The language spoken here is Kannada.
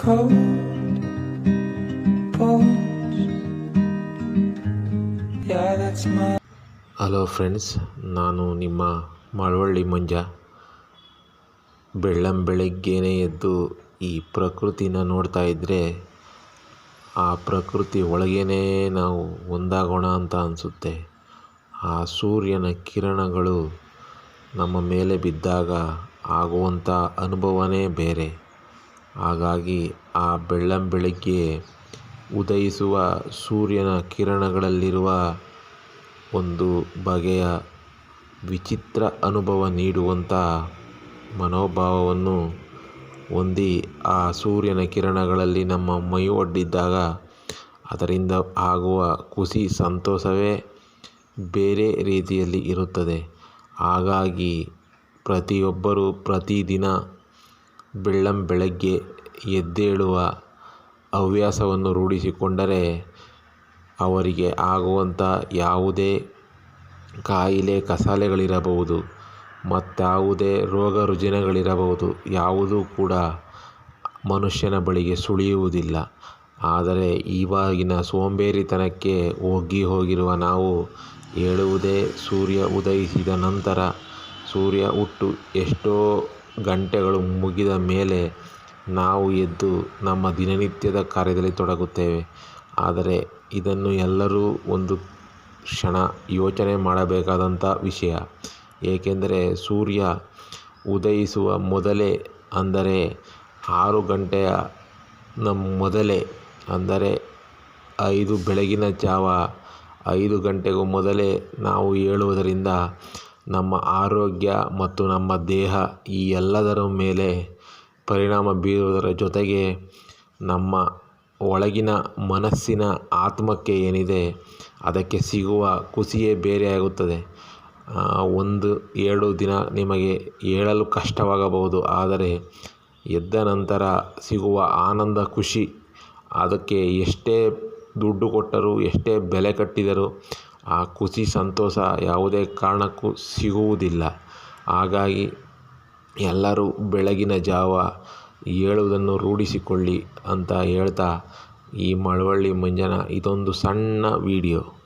cold. ಹಲೋ ಫ್ರೆಂಡ್ಸ್ ನಾನು ನಿಮ್ಮ ಮಳವಳ್ಳಿ ಮಂಜ. ಬೆಳ್ಳಂ ಬೆಳಗ್ಗೆನೇ ಎದ್ದು ಈ ಪ್ರಕೃತಿನ ನೋಡ್ತಾ ಇದ್ದರೆ ಆ ಪ್ರಕೃತಿ ಒಳಗೇನೆ ನಾವು ಒಂದಾಗೋಣ ಅಂತ ಅನಿಸುತ್ತೆ. ಆ ಸೂರ್ಯನ ಕಿರಣಗಳು ನಮ್ಮ ಮೇಲೆ ಬಿದ್ದಾಗ ಆಗುವಂಥ ಅನುಭವನೇ ಬೇರೆ. ಹಾಗಾಗಿ ಆ ಬೆಳ್ಳಂಬೆಳಗ್ಗೆ ಉದಯಿಸುವ ಸೂರ್ಯನ ಕಿರಣಗಳಲ್ಲಿರುವ ಒಂದು ಬಗೆಯ ವಿಚಿತ್ರ ಅನುಭವ ನೀಡುವಂಥ ಮನೋಭಾವವನ್ನು ಹೊಂದಿ ಆ ಸೂರ್ಯನ ಕಿರಣಗಳಲ್ಲಿ ನಮ್ಮ ಮೈ ಒಡ್ಡಿದ್ದಾಗ ಅದರಿಂದ ಆಗುವ ಖುಷಿ, ಸಂತೋಷವೇ ಬೇರೆ ರೀತಿಯಲ್ಲಿ ಇರುತ್ತದೆ. ಹಾಗಾಗಿ ಪ್ರತಿಯೊಬ್ಬರೂ ಪ್ರತಿದಿನ ಬೆಳ್ಳಂ ಬೆಳಗ್ಗೆ ಎದ್ದೇಳುವ ಹವ್ಯಾಸವನ್ನು ರೂಢಿಸಿಕೊಂಡರೆ ಅವರಿಗೆ ಆಗುವಂಥ ಯಾವುದೇ ಕಾಯಿಲೆ ಕಸಾಲೆಗಳಿರಬಹುದು, ಮತ್ತಾವುದೇ ರೋಗ ರುಜಿನಗಳಿರಬಹುದು. ಯಾವುದೂ ಕೂಡ ಮನುಷ್ಯನ ಬಳಿಗೆ ಸುಳಿಯುವುದಿಲ್ಲ. ಆದರೆ ಇವಾಗಿನ ಸೋಂಬೇರಿತನಕ್ಕೆ ಒಗ್ಗಿ ಹೋಗಿರುವ ನಾವು ಹೇಳುವುದೇ ಸೂರ್ಯ ಉದಯಿಸಿದ ನಂತರ ಸೂರ್ಯ ಹುಟ್ಟು ಎಷ್ಟೋ ಗಂಟೆಗಳು ಮುಗಿದ ಮೇಲೆ ನಾವು ಎದ್ದು ನಮ್ಮ ದಿನನಿತ್ಯದ ಕಾರ್ಯದಲ್ಲಿ ತೊಡಗುತ್ತೇವೆ. ಆದರೆ ಇದನ್ನು ಎಲ್ಲರೂ ಒಂದು ಕ್ಷಣ ಯೋಚನೆ ಮಾಡಬೇಕಾದಂಥ ವಿಷಯ. ಏಕೆಂದರೆ ಸೂರ್ಯ ಉದಯಿಸುವ ಮೊದಲೇ ಅಂದರೆ ಆರು ಗಂಟೆಯ ನಮ್ಮ ಮೊದಲೇ ಅಂದರೆ ಐದು ಬೆಳಗಿನ ಜಾವ ಐದು ಗಂಟೆಗೂ ಮೊದಲೇ ನಾವು ಏಳುವುದರಿಂದ ನಮ್ಮ ಆರೋಗ್ಯ ಮತ್ತು ನಮ್ಮ ದೇಹ ಈ ಎಲ್ಲದರ ಮೇಲೆ ಪರಿಣಾಮ ಬೀರುವುದರ ಜೊತೆಗೆ ನಮ್ಮ ಒಳಗಿನ ಮನಸ್ಸಿನ ಆತ್ಮಕ್ಕೆ ಏನಿದೆ, ಅದಕ್ಕೆ ಸಿಗುವ ಖುಷಿಯೇ ಬೇರೆಯಾಗುತ್ತದೆ. ಒಂದು, ಎರಡು ದಿನ ನಿಮಗೆ ಹೇಳಲು ಕಷ್ಟವಾಗಬಹುದು, ಆದರೆ ಎದ್ದ ನಂತರ ಸಿಗುವ ಆನಂದ, ಖುಷಿ, ಅದಕ್ಕೆ ಎಷ್ಟೇ ದುಡ್ಡು ಕೊಟ್ಟರೂ, ಎಷ್ಟೇ ಬೆಲೆ ಕಟ್ಟಿದರೂ ಆ ಖುಷಿ, ಸಂತೋಷ ಯಾವುದೇ ಕಾರಣಕ್ಕೂ ಸಿಗುವುದಿಲ್ಲ. ಹಾಗಾಗಿ ಎಲ್ಲರೂ ಬೆಳಗಿನ ಜಾವ ಏಳುವುದನ್ನು ರೂಢಿಸಿಕೊಳ್ಳಿ ಅಂತ ಹೇಳ್ತಾ ಈ ಮಳವಳ್ಳಿ ಮಂಜನ ಇದೊಂದು ಸಣ್ಣ ವೀಡಿಯೋ.